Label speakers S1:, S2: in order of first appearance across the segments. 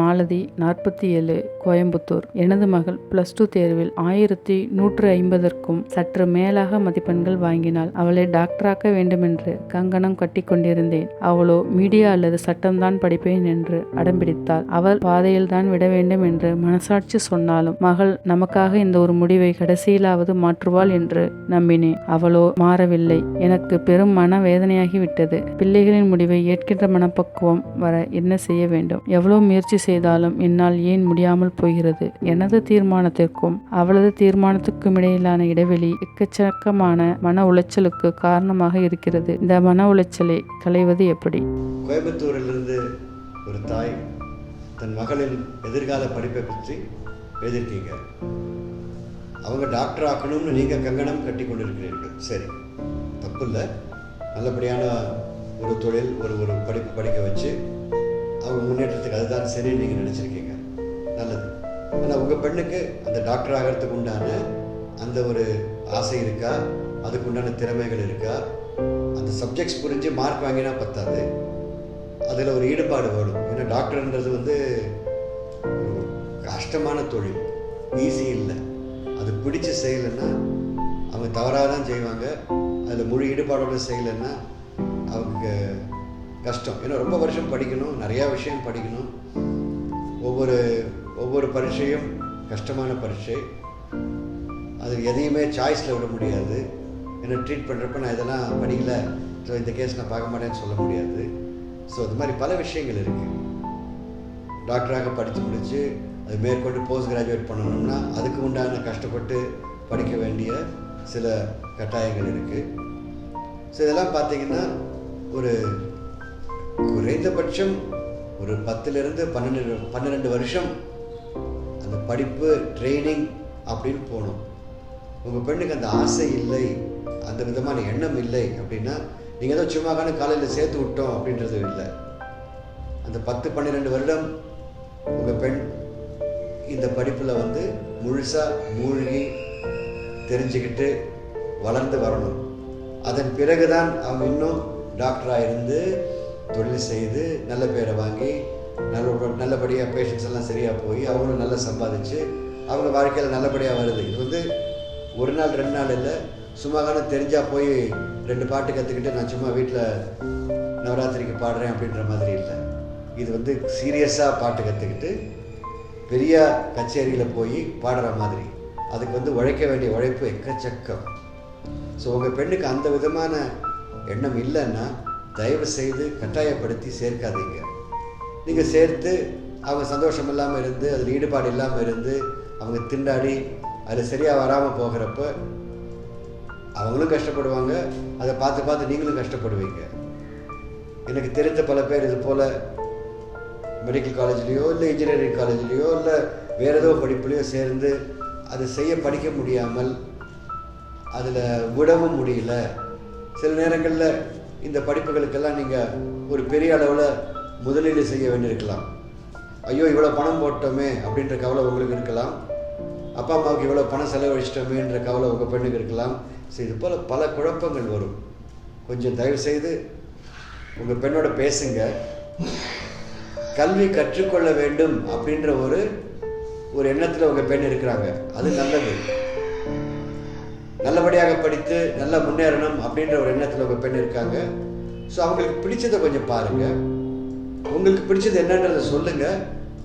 S1: மாலதி நாற்பத்தி ஏழு கோயம்புத்தூர். எனது மகள் பிளஸ் டூ தேர்வில் ஆயிரத்தி நூற்று ஐம்பதற்கும் சற்று மேலாக மதிப்பெண்கள் வாங்கினாள். அவளை டாக்டராக்க வேண்டுமென்று கங்கணம் கட்டி கொண்டிருந்தேன். அவளோ மீடியா அல்லது சட்டம்தான் படிப்பேன் என்று அடம்பிடித்தாள் அவள் பாதையில்தான் விட வேண்டும் என்று மனசாட்சி சொன்னாலும் மகள் நமக்காக இந்த ஒரு முடிவை கடைசியிலாவது மாற்றுவாள் என்று நம்பினேன். அவளோ மாறவில்லை. எனக்கு பெரும் மன வேதனையாகிவிட்டது பிள்ளைகளின் முடிவை ஏற்கின்ற மனப்பக்குவம் வர என்ன செய்ய வேண்டும்? எவ்வளவு முயற்சி செய்தாலும் என்னால் ஏன் முடியாமல் போகிறது? எனது தீர்மானத்திற்கும் அவளது தீர்மானத்துக்கும் இடையிலான இடைவெளி எக்கச்சக்கமான மன உளைச்சலுக்கு காரணமாக இருக்கிறது. இந்த மன உளைச்சலை களைவது எப்படி?
S2: கோயம்புத்தூரிலிருந்து ஒரு தாய் தன் மகளின் எதிர்கால படிப்பை பற்றி எழுதியிருக்கீங்க. அவங்க டாக்டர் ஆக்கணும்னு நீங்கள் கங்கணம் கட்டி கொண்டிருக்கிறீர்கள். சரி. தப்பு இல்லை நல்லபடியான ஒரு தொழில் ஒரு ஒரு படிப்பு படிக்க வச்சு அவங்க முன்னேற்றத்துக்கு அதுதான் சரி நீங்கள் நினச்சிருக்கீங்க. நல்லது. ஆனால் உங்கள் பெண்ணுக்கு அந்த டாக்டர் ஆகிறதுக்கு உண்டான அந்த ஒரு ஆசை இருக்கா? அதுக்கு உண்டான திறமைகள் இருக்கா? அந்த சப்ஜெக்ட்ஸ் புரிஞ்சு மார்க் வாங்கினா பத்தாது. அதில் ஒரு ஈடுபாடு வேணும். ஏன்னா டாக்டர்ன்றது வந்து கஷ்டமான தொழில். ஈஸி இல்லை. அது பிடிச்சி செய்யலைன்னா அவங்க தவறாக தான் செய்வாங்க. அதில் முழு ஈடுபாடோடு செய்யலைன்னா அவங்க கஷ்டம். ஏன்னா ரொம்ப வருஷம் படிக்கணும் நிறையா விஷயம் படிக்கணும். ஒவ்வொரு ஒவ்வொரு பரீட்சையும் கஷ்டமான பரீட்சை. அது எதையுமே சாய்ஸில் விட முடியாது. ஏன்னா ட்ரீட் பண்ணுறப்ப நான் இதெல்லாம் படிக்கல. ஸோ இந்த கேஸ் நான் பார்க்க மாட்டேன்னு சொல்ல முடியாது. ஸோ அது மாதிரி பல விஷயங்கள் இருக்குது டாக்டராக படித்து முடித்து அது மேற்கொண்டு போஸ்ட் கிராஜுவேட் பண்ணணும்னா அதுக்கு உண்டான கஷ்டப்பட்டு படிக்க வேண்டிய சில கட்டாயங்கள் இருக்குது ஸோ இதெல்லாம் பார்த்தீங்கன்னா ஒரு குறைந்தபட்சம் ஒரு பத்துலேருந்து பன்னெண்டு பன்னிரெண்டு வருஷம் அந்த படிப்பு ட்ரைனிங் அப்படின்னு போகணும். உங்கள் பெண்ணுக்கு அந்த ஆசை இல்லை அந்த விதமான எண்ணம் இல்லை அப்படின்னா நீங்கள் ஏதோ சும்மாக்கான காலையில் சேர்த்து விட்டோம் அப்படின்றது இல்லை. அந்த பத்து பன்னிரெண்டு வருடம் உங்கள் பெண் இந்த படிப்பில் வந்து முழுசாக மூழ்கி தெரிஞ்சுக்கிட்டு வளர்ந்து வரணும். அதன் பிறகுதான் அவங்க இன்னும் டாக்டராக இருந்து தொழில் செய்து நல்ல பேரை வாங்கி நல்ல நல்லபடியாக பேஷண்ட்ஸ் எல்லாம் சரியாக போய் அவங்களும் நல்லா சம்பாதிச்சு அவங்க வாழ்க்கையில் நல்லபடியாக வருது. இது வந்து ஒரு நாள் ரெண்டு நாள் இல்லை சும்மாக்கான தெரிஞ்சால் போய் ரெண்டு பாட்டு கற்றுக்கிட்டு நான் சும்மா வீட்டில் நவராத்திரிக்கு பாடுறேன் அப்படின்ற மாதிரி இல்லை. இது வந்து சீரியஸாக பாட்டு கற்றுக்கிட்டு பெரிய கச்சேரியில் போய் பாடுற மாதிரி. அதுக்கு வந்து உழைக்க வேண்டிய உழைப்பு எக்கச்சக்கம். ஸோ உங்கள் பெண்ணுக்கு அந்த விதமான எண்ணம் இல்லைன்னா தயவு செய்து கட்டாயப்படுத்தி சேர்க்காதீங்க. நீங்கள் சேர்த்து அவங்க சந்தோஷம் இல்லாமல் இருந்து அதில் ஈடுபாடு இல்லாமல் இருந்து அவங்க திண்டாடி அதில் சரியாக வராமல் போகிறப்ப அவங்களும் கஷ்டப்படுவாங்க. அதை பார்த்து பார்த்து நீங்களும் கஷ்டப்படுவீங்க. எனக்கு தெரிந்த பல பேர் இது போல் மெடிக்கல் காலேஜ்லேயோ இல்லை இன்ஜினியரிங் காலேஜ்லேயோ இல்லை வேறு ஏதோ படிப்புலையோ சேர்ந்து அதை செய்ய படிக்க முடியாமல் அதில் விடவும் முடியல. சில நேரங்களில் இந்த படிப்புகளுக்கெல்லாம் நீங்கள் ஒரு பெரிய அளவில் முதலீடு செய்ய வேண்டியிருக்கலாம். ஐயோ இவ்வளோ பணம் போட்டோமே அப்படின்ற கவலை உங்களுக்கு இருக்கலாம். அப்பா அம்மாவுக்கு இவ்வளோ பணம் செலவழிச்சிட்டோமேன்ற கவலை உங்கள் பெண்ணுக்கு இருக்கலாம். ஸோ இது போல் பல குழப்பங்கள் வரும். கொஞ்சம் தயவு செய்து உங்கள் பெண்ணோட பேசுங்க. கல்வி கற்றுக்கொள்ள வேண்டும் அப்படின்ற ஒரு ஒரு எண்ணத்தில் உங்கள் பெண் இருக்கிறாங்க. அது நல்லது. நல்லபடியாக படித்து நல்லா முன்னேறணும் அப்படின்ற ஒரு எண்ணத்தில் உங்கள் பெண் இருக்காங்க. ஸோ அவங்களுக்கு பிடிச்சதை கொஞ்சம் பாருங்கள் உங்களுக்கு பிடிச்சது என்னன்றதை சொல்லுங்கள்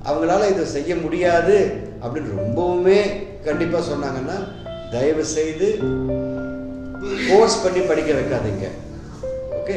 S2: அவங்களால இதை செய்ய முடியாது அப்படின்னு ரொம்பவுமே கண்டிப்பாக சொன்னாங்கன்னா தயவு செய்து ஃபோர்ஸ் பண்ணி படிக்க வைக்காதீங்க. ஓகே